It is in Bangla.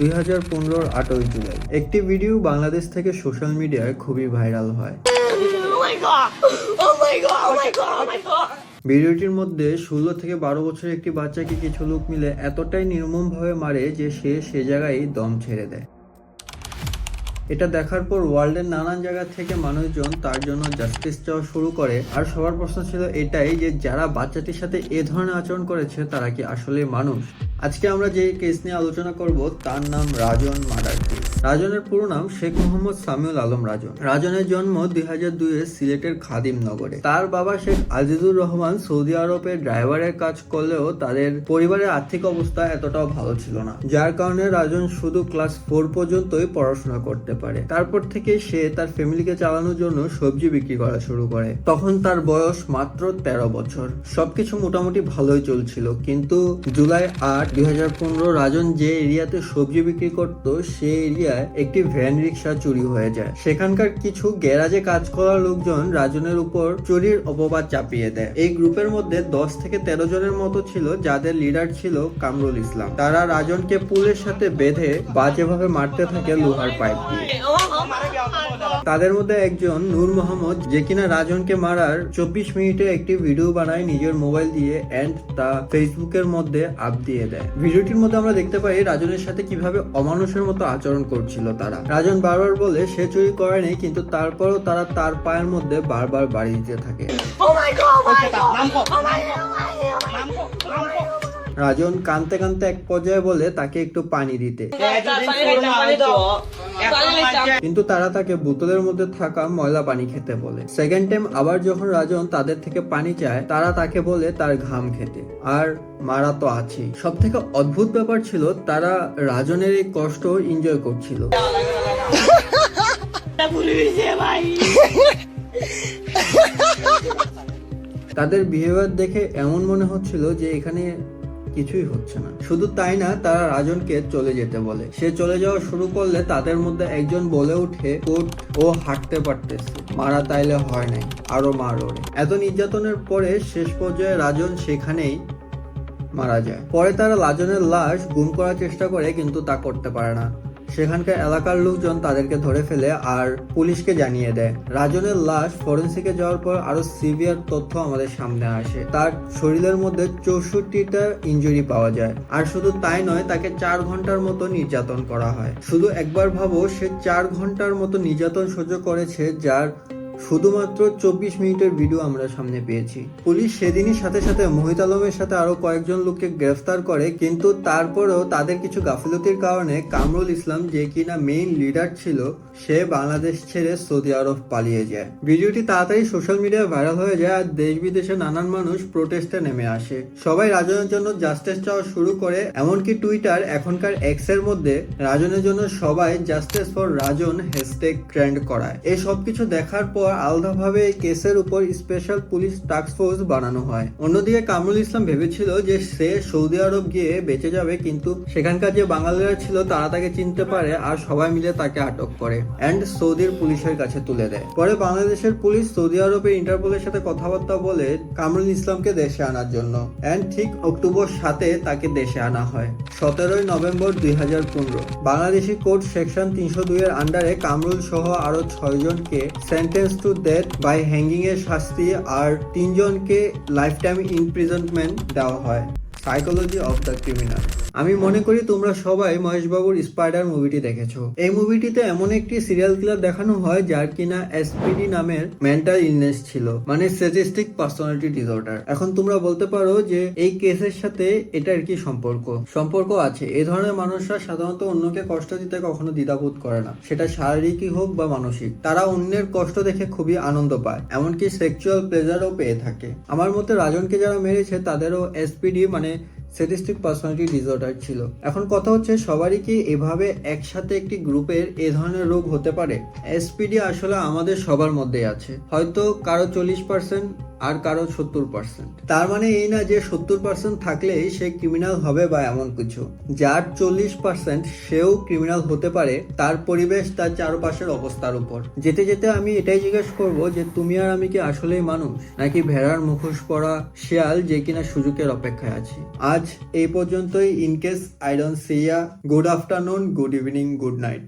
দুই হাজার পনেরোর আটই জুলাই একটি ভিডিও বাংলাদেশ থেকে সোশ্যাল মিডিয়ায় খুবই ভাইরাল হয়! ভিডিওটির মধ্যে ষোলো থেকে বারো বছরের একটি বাচ্চাকে কিছু লোক মিলে এতটাই নির্মমভাবে মারে যে সে সে জায়গায় দম ছেড়ে দেয় এটা দেখার পর ওয়ার্ল্ডের নানান জায়গা থেকে মানুষজন তার জন্য জাস্টিস চাওয়া শুরু করে। আর সবার প্রশ্ন ছিল এটাই যে যারা বাচ্চাটির সাথে এ ধরনের আচরণ করেছে, তারা কি আসলে মানুষ? আজকে আমরা যে কেস নিয়ে আলোচনা করব, তার নাম রাজন মার্ডার কেস রাজনের পুরো নাম শেখ মোহাম্মদ সামিউল আলম রাজন। রাজনের জন্ম দুই হাজার দুইয়ে সিলেটের খাদিম নগরে। তার বাবা শেখ আজিজুর রহমান সৌদি আরবের ড্রাইভারের কাজ করলেও তাদের পরিবারের আর্থিক অবস্থা এতটাও ভালো ছিল না। যার কারণে রাজন শুধু ক্লাস ফোর পর্যন্তই পড়াশোনা করতে পারে। তারপর থেকে সে তার ফ্যামিলিকে চালানোর জন্য সবজি বিক্রি করা শুরু করে। তখন তার বয়স মাত্র তেরো বছর। সবকিছু মোটামুটি ভালোই চলছিল। কিন্তু জুলাই আট দুই রাজন যে এরিয়াতে সবজি বিক্রি করত সেই এরিয়ায় একটি ভ্যান রিক্সা চুরি হয়ে যায়। সেখানকার কিছু গ্যারাজে কাজ করা লোকজন রাজনের উপর চুরির অপবাদ চাপিয়ে দেয়। এই গ্রুপের মধ্যে দশ থেকে তেরো জনের মতো ছিল যাদের লিডার ছিল কামরুল ইসলাম। তারা রাজনকে পুলের সাথে বেঁধে বাজেভাবে মারতে থাকে লোহার পাইপ দিয়ে। তাদের মধ্যে একজন নূর মোহাম্মদ যে কিনা রাজনকে মারার চব্বিশ মিনিটে একটি ভিডিও বানায় নিজের মোবাইল দিয়ে এন্ড তা ফেসবুকের মধ্যে আপ দিয়ে দেয় ভিডিওটির মধ্যে আমরা দেখতে পাই রাজনের সাথে কীভাবে অমানুষের মতো আচরণ করছিল তারা রাজন বারবার বলে সে চুরি করেনি কিন্তু তারপরও তারা তার পায়ের মধ্যে বারবার বাড়ি দিতে থাকে রাজন কানতে কানতে এক পর্যায়ে বলে তাকে একটু পানি দিতে। কিন্তু তারা তাকে বোতলের মধ্যে থাকা ময়লা পানি খেতে বলে। সেকেন্ড টাইম আবার যখন রাজন তাদের থেকে পানি চায় তারা তাকে বলে তার ঘাম খেতে। আর মারা তো আছেই। সব থেকে অদ্ভুত ব্যাপার ছিল তারা রাজনের এই কষ্ট এনজয় করছিল। তাদের বিহেভিয়ার দেখে এমন মনে হচ্ছিল যে এখানে কিছুই হচ্ছে না। শুধু তাই না, তারা রাজনকে চলে যেতে বলে। সে চলে যাওয়া শুরু করলে তাদের মধ্যে একজন বলে উঠে কোট ও হাঁটতে পারতেছে। মারা তাইলে হয় নাই, আরও মার এত নির্যাতনের পরে শেষ পর্যায়ে রাজন সেখানেই মারা যায়। পরে তারা লাজনের লাশ গুম করার চেষ্টা করে, কিন্তু তা করতে পারে না। সেখানকার এলাকার লোকজন তাদেরকে ধরে ফেলে আর পুলিশকে জানিয়ে দেয়। রাজনের লাশ ফরেন্সিকে যাওয়ার পর আরও সিভিয়ার তথ্য আমাদের সামনে আসে। তার শরীরের মধ্যে চৌষট্টিটা ইঞ্জুরি পাওয়া যায়। আর শুধু তাই নয়, তাকে চার ঘণ্টার মতো নির্যাতন করা হয়। শুধু একবার ভাবো, সে চার ঘণ্টার মতো নির্যাতন সহ্য করেছে যার শুধুমাত্র চব্বিশ মিনিটের ভিডিও আমরা সামনে পেয়েছি। পুলিশ সেদিনই সাথে সাথে মোহিত আলমের সাথে আরও কয়েকজন লোককে গ্রেফতার করে, কিন্তু তারপরেও তাদের কিছু গাফিলতির কারণে কামরুল ইসলাম, যে কিনা মেইন লিডার ছিল সে বাংলাদেশ ছেড়ে সৌদি আরব পালিয়ে যায়। ভিডিওটি তাড়াতাড়ি সোশ্যাল মিডিয়ায় ভাইরাল হয়ে যায় আর দেশ বিদেশে নানান মানুষ প্রোটেস্টে নেমে আসে। সবাই রাজনের জন্য জাস্টিস চাওয়া শুরু করে, এমনকি টুইটার এখনকার এক্সের মধ্যে রাজনের জন্য সবাই justice for Rajan hashtag trend করায়। এই সবকিছু দেখার পর আলাদাভাবে এই কেসের উপর স্পেশাল পুলিশ টাস্ক ফোর্স বানানো হয়। অন্যদিকে কামরুল ইসলাম ভেবেছিল যে সে সৌদি আরব গিয়ে বেঁচে যাবে, কিন্তু সেখানকার যে বাঙালিরা ছিল তারা তাকে চিনতে পারে আর সবাই মিলে তাকে আটক করে। অ্যান্ড সৌদির পুলিশের কাছে তুলে দেয়। পরে বাংলাদেশের পুলিশ সৌদি আরবের ইন্টারপোলের সাথে কথাবার্তা বলে কামরুল ইসলামকে দেশে আনার জন্য অ্যান্ড ঠিক অক্টোবর সাতে তাকে দেশে আনা হয়, সতেরোই নভেম্বর দুই হাজার পনেরো। বাংলাদেশি কোর্ট সেকশন তিনশো দুই এর আন্ডারে কামরুল সহ আরও ছয় জনকে sentence to death by hanging এর শাস্তি আর তিনজনকে লাইফ টাইম ইমপ্রিজনমেন্ট দেওয়া হয়। সাইকোলজি অফ দ্য ক্রিমিনাল আমি মনে করি তোমরা সবাই মহেশবাবুর স্পাইডার মুভিটি দেখেছ। এই মুভিটিতে এমন একটি সিরিয়াল কিলার দেখানো হয় যার কিনা এসপিডি নামের মেন্টাল ইলনেস ছিল মানে সেজিস্টিক পার্সোনালিটি ডিসঅর্ডার এখন তোমরা বলতে পারো যে এই কেসের সাথে এটার কি সম্পর্ক? সম্পর্ক আছে। এই ধরনের মানুষরা সাধারণত অন্যকে কষ্ট দিতে কখনো দ্বিধাবোধ করে না। সেটা শারীরিকই হোক বা মানসিক। তারা অন্যের কষ্ট দেখে খুবই আনন্দ পায়, এমনকি সেক্সুয়াল প্লেজারও পেয়ে থাকে। আমার মতে রাজনকে যারা মেরেছে, তাদেরও এসপিডি মানে সেটিস্টিক পার্সোনালিটি ডিসঅর্ডার ছিল। এখন কথা হচ্ছে, সবারই কি এভাবে একসাথে একটি গ্রুপের এ ধরনের রোগ হতে পারে? এসপিডি আসলে আমাদের সবার মধ্যেই আছে। হয়তো কারও চল্লিশ পার্সেন্ট আর কারও সত্তর পার্সেন্ট তার মানে এই না যে সত্তর পার্সেন্ট থাকলেই সে ক্রিমিনাল হবে বা এমন কিছু। যার চল্লিশ পার্সেন্ট সেও ক্রিমিনাল হতে পারে, তার পরিবেশ তার চারপাশের অবস্থার উপর। যেতে যেতে আমি এটাই জিজ্ঞেস করব যে তুমি আর আমি কি আসলেই মানুষ? নাকি ভেড়ার মুখোশ পরা শিয়াল যে কিনা সুযোগের অপেক্ষায় আছি? আজ এই পর্যন্তই। In case I see ya good afternoon good evening good night